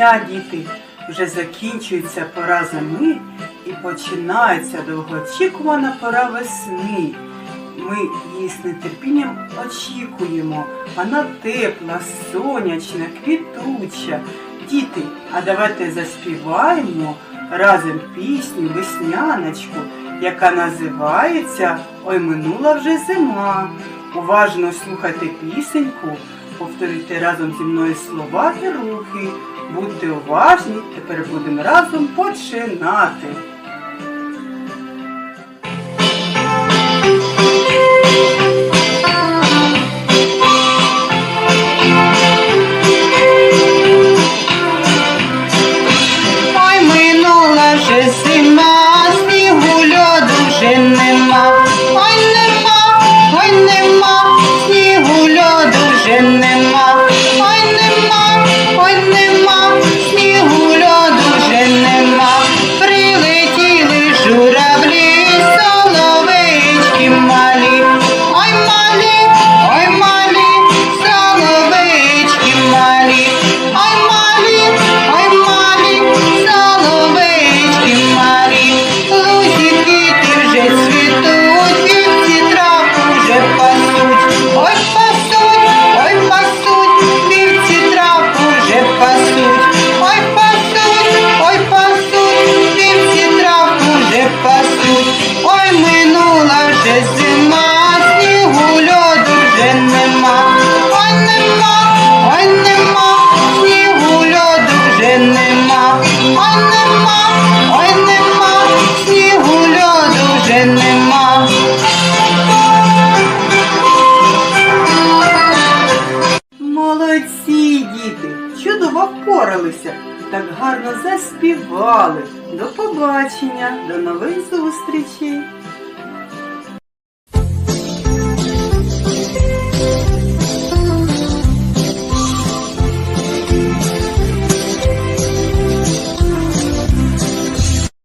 дня, діти. Вже закінчується пора зими і починається довгоочікувана пора весни. Ми її з нетерпінням очікуємо. Вона тепла, сонячна, квітуча. Діти, а давайте заспіваємо разом пісню весняночку, яка називається Ой минула вже зима. Уважно слухайте пісеньку, повторюйте разом зі мною слова і рухи. Будьте уважні, тепер будемо разом починати. Ой, нема, ой, нема, снігу льоду вже нема. Молодці, діти! Чудово впоралися, так гарно заспівали. До побачення, до нових зустрічей!